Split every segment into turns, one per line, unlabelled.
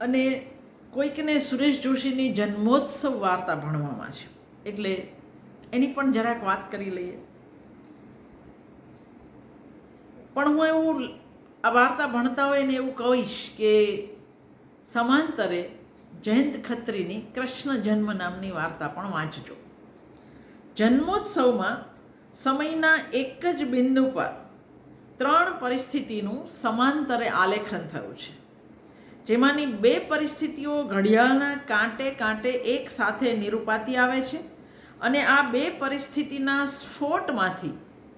અને કોઈકને સુરેશ જોશીની જન્મોત્સવ વાર્તા ભણવામાં છે. એટલે એની પણ જરાક વાત કરી લઈએ. પણ હું એવું આ વાર્તા ભણતા હોય ને એવું કહીશ કે સમાંતરે જયંત ખત્રીની કૃષ્ણ જન્મ નામની વાર્તા પણ વાંચજો. જન્મોત્સવમાં સમયના એક જ બિંદુ પર ત્રણ પરિસ્થિતિનું સમાંતરે આલેખન થયું છે. જેમાંની બે પરિસ્થિતિઓ ઘડિયાળના કાંટે કાંટે એક સાથે નિરૂપાતી આવે છે અને આ બે પરિસ્થિતિના સ્ફોટમાંથી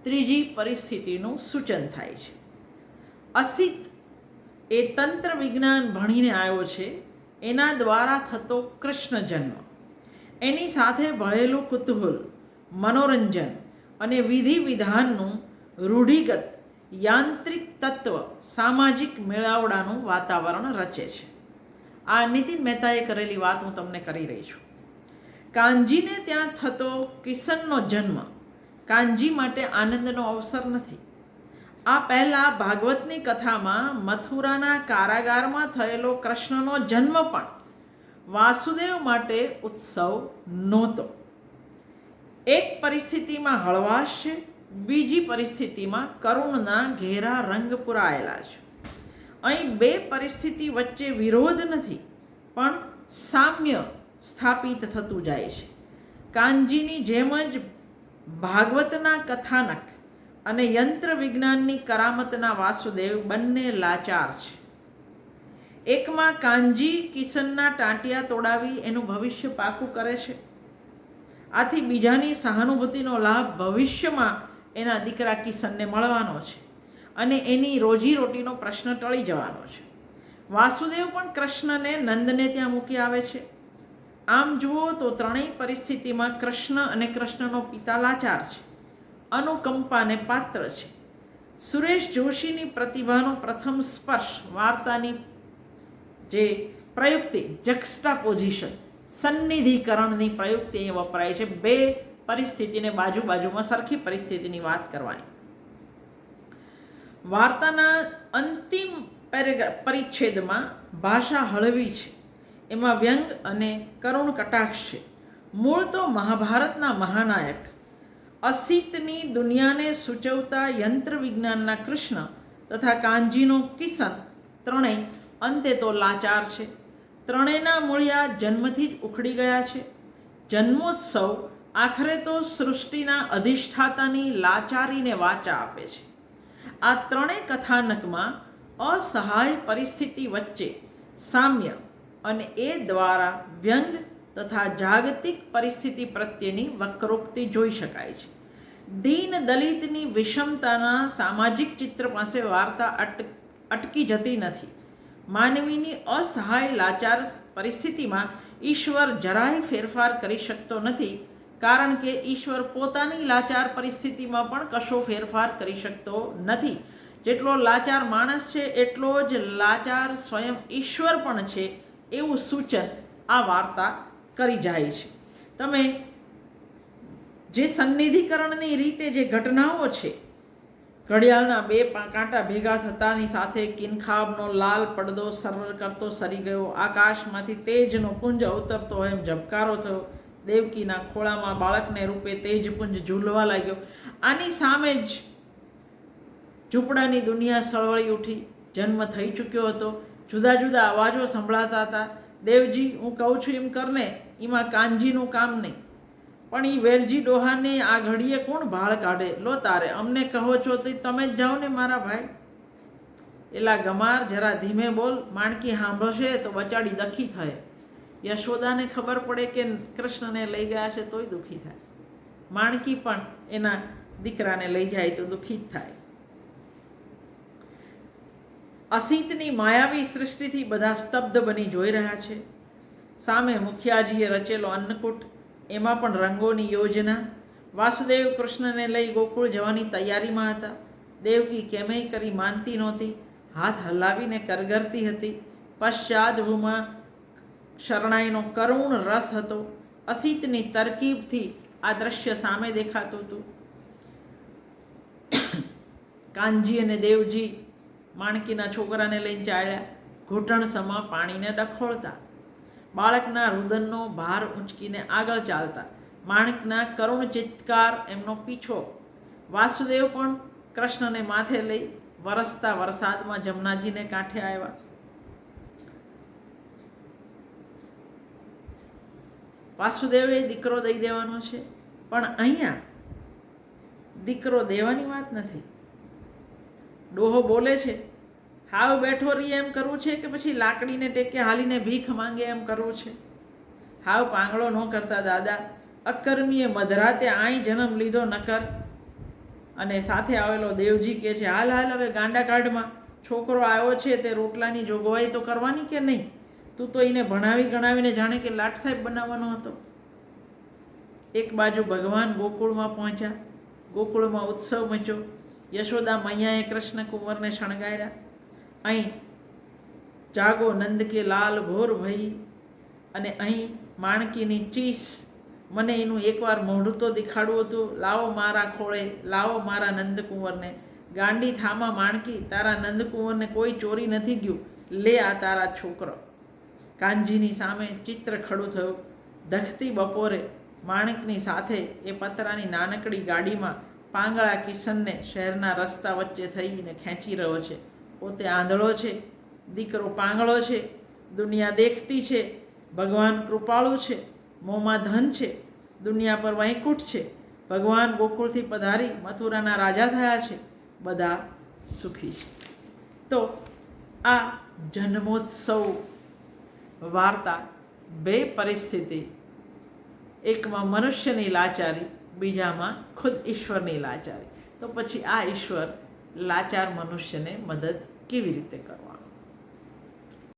ત્રીજી પરિસ્થિતિનું સૂચન થાય છે. અસિત એ તંત્ર વિજ્ઞાન ભણીને આવ્યો છે, એના દ્વારા થતો કૃષ્ણ જન્મ. એની સાથે ભળેલું કુતૂહલ, મનોરંજન અને વિધિ વિધાનનું રૂઢિગત યાંત્રિક તત્વ સામાજિક મેળાવડાનું વાતાવરણ રચે છે. આ નીતિન મહેતાએ કરેલી વાત હું તમને કરી રહી છું. કાનજીને ત્યાં થતો કિશનનો જન્મ કાનજી માટે આનંદનો અવસર નથી. આ પહેલાં ભાગવતની કથામાં મથુરાના કારાગારમાં થયેલો કૃષ્ણનો જન્મ પણ વાસુદેવ માટે ઉત્સવ નહોતો. એક પરિસ્થિતિમાં હળવાશ છે બીજી પરિસ્થિતિમાં કરુણના ઘેરા રંગ પુરાયેલા છે. અહીં બે પરિસ્થિતિ વચ્ચે વિરોધ નથી, પણ સામ્ય સ્થાપિત થતું જાય છે. કાનજીની જેમ જ ભાગવતના કથાનક અને યંત્ર વિજ્ઞાનની કરામતના વાસુદેવ બંને લાચાર છે. એકમાં કાનજી કિશનના ટાંટિયા તોડાવી એનું ભવિષ્ય પાકું કરે છે. આથી બીજાની સહાનુભૂતિનો લાભ ભવિષ્યમાં એના દીકરા કિશનને મળવાનો છે અને એની રોજીરોટીનો પ્રશ્ન ટળી જવાનો છે. વાસુદેવ પણ કૃષ્ણને નંદને ત્યાં મૂકી આવે છે. આમ જુઓ તો ત્રણેય પરિસ્થિતિમાં કૃષ્ણ અને કૃષ્ણનો પિતા લાચાર છે. અનુકંપાને પાત્ર છે. સુરેશ જોશીની પ્રતિભાનો પ્રથમ સ્પર્શ વાર્તાની જે પ્રયુક્તિ જક્સ્ટા પોઝિશન, સન્નિધિકરણની પ્રયુક્તિ વપરાય છે. બે પરિસ્થિતિને બાજુ બાજુમાં સરખી પરિસ્થિતિની વાત કરવાની. વાર્તાના અંતિમ પેરેગ્રાફ પરિચ્છેદમાં ભાષા હળવી છે. એમાં વ્યંગ અને કરુણ કટાક્ષ છે. મૂળ તો મહાભારતના મહાનાયક. અસિતની દુનિયાને સૂચવતા યંત્ર વિજ્ઞાનના કૃષ્ણ તથા કાંજીનો કિશન ત્રણેય અંતે તો લાચાર છે. ત્રણેયના મૂળિયા જન્મથી જ ઉખડી ગયા છે. જન્મોત્સવ આખરે તો સૃષ્ટિના અધિષ્ઠાતાની લાચારીને વાચા આપે છે. આ ત્રણેય કથાનકમાં અસહાય પરિસ્થિતિ વચ્ચે સામ્ય અને એ દ્વારા વ્યંગ તથા જાગતિક પરિસ્થિતિ પ્રત્યેની વક્રોક્તિ જોઈ શકાય છે. દીન દલિતની વિષમતાના સામાજિક ચિત્ર પાસે વાર્તા અટ, અટકી જતી નથી. માનવીની અસહાય લાચાર પરિસ્થિતિમાં ઈશ્વર જરાય ફેરફાર કરી શકતો નથી કારણ કે ઈશ્વર પોતાની લાચાર પરિસ્થિતિમાં પણ કશો ફેરફાર કરી શકતો નથી. જેટલો લાચાર માણસ છે, એટલો જ લાચાર સ્વયં ઈશ્વર પણ છે એવું સૂચન આ વાર્તા કરી જાય છે. તમે જે સન્નિધિકરણની રીતે જે ઘટનાઓ છે, ઘડિયાળના બે કાંટા ભેગા થતાની સાથે કિનખાબનો લાલ પડદો સરળ કરતો સરી ગયો, આકાશમાંથી તેજનો પુંજ અવતરતો એમ ઝબકારો થયો. દેવકીના ખોળામાં બાળકને રૂપે તેજપુંજ ઝૂલવા લાગ્યો. આની સામે જ ઝૂંપડાની દુનિયા સળવળી ઉઠી. જન્મ થઈ ચૂક્યો હતો. જુદા જુદા અવાજો સંભળાતા હતા. દેવજી, હું કહું છું એમ કરને, એમાં કાનજીનું કામ નહીં. પણ એ વેલજી ડોહાને આ ઘડીએ કોણ ભાળ કાઢે? લો તારે, અમને કહો છો તો તમે જ જાઓ ને મારા ભાઈ. એલા ગમાર, જરા ધીમે બોલ. માણકી સાંભળશે તો બચાડી દખી થાય. યશોદાને ખબર પડે કે કૃષ્ણને લઈ ગયા છે તોય દુઃખી થાય. માણકી પણ એના દીકરાને લઈ જાય તો દુઃખી જ થાય. અસિતની માયાવી સૃષ્ટિથી બધા સ્તબ્ધ બની જોઈ રહ્યા છે. સામે મુખિયાજીએ રચેલો અન્નકૂટ, એમાં પણ રંગોની યોજના. વાસુદેવ કૃષ્ણને લઈ ગોકુળ જવાની તૈયારીમાં હતા. દેવકી કેમેય કરી માનતી નહોતી. હાથ હલાવીને કરગરતી હતી. પશ્ચાદભૂમાં શરણાઈનો કરુણ રસ હતો. અસિતની તરકીબથી આ દ્રશ્ય સામે દેખાતું હતું. કાનજી અને દેવજી માણકીના છોકરાને લઈને ચાલ્યા. ઘૂંટણસમાં પાણીને ડખોળતા. બાળકના રુદનનો ભાર ઊંચકીને આગળ ચાલતા. માણકના કરુણ ચિત્કાર એમનો પીછો. વાસુદેવ પણ કૃષ્ણને માથે લઈ વરસતા વરસાદમાં જમનાજીને કાંઠે આવ્યા. વાસુદેવે દીકરો દઈ દેવાનો છે. પણ અહીંયા દીકરો દેવાની વાત નથી. ડોહો બોલે છે, હાવ બેઠો રહી એમ કરવું છે કે પછી લાકડીને ટેકે હાલીને ભીખ માંગે એમ કરવું છે? હાવ પાંગળો ન કરતા દાદા અકર્મીએ મધરાતે આઈ જન્મ લીધો નકર. અને સાથે આવેલો દેવજી કહે છે, હાલ હાલ, હવે ગાંડા કાઢમાં. છોકરો આવ્યો છે તે રોટલાની જોગવાઈ તો કરવાની કે નહીં? તું તો એને ભણાવી ગણાવીને જાણે કે લાટ સાહેબ બનાવવાનો હતો. એક બાજુ ભગવાન ગોકુળમાં પહોંચ્યા, ગોકુળમાં ઉત્સવ મચ્યો. યશોદા મૈયાએ કૃષ્ણ કુંવરને શણગાર્યા. અહીં જાગો નંદ કે લાલ ભોર ભઈ અને અહીં માણકીની ચીસ. મને એનું એકવાર મોઢું તો દેખાડવું હતું. લાવો મારા ખોળે, લાવો મારા નંદકુંવરને. ગાંડી થામાં માણકી, તારા નંદકુંવરને કોઈ ચોરી નથી ગયું. લે આ તારા છોકરો. કાનજીની સામે ચિત્ર ખડું થયું. ધખતી બપોરે માણેકની સાથે એ પતરાની નાનકડી ગાડીમાં પાંગળા કિશનને શહેરના રસ્તા વચ્ચે થઈને ખેંચી રહ્યો છે. પોતે આંધળો છે, દીકરો પાંગળો છે, દુનિયા દેખતી છે, ભગવાન કૃપાળુ છે, મોંમાં ધન છે, દુનિયા પર વૈકુંઠ છે, ભગવાન ગોકુળથી પધારી મથુરાના રાજા થયા છે, બધા સુખી છે. તો આ જન્મોત્સવ વાર્તા, બે પરિસ્થિતિ. એકમાં મનુષ્યની લાચારી, બીજામાં ખુદ ઈશ્વરની લાચારી. તો પછી આ ઈશ્વર લાચાર મનુષ્યને મદદ કેવી રીતે કરવાનો?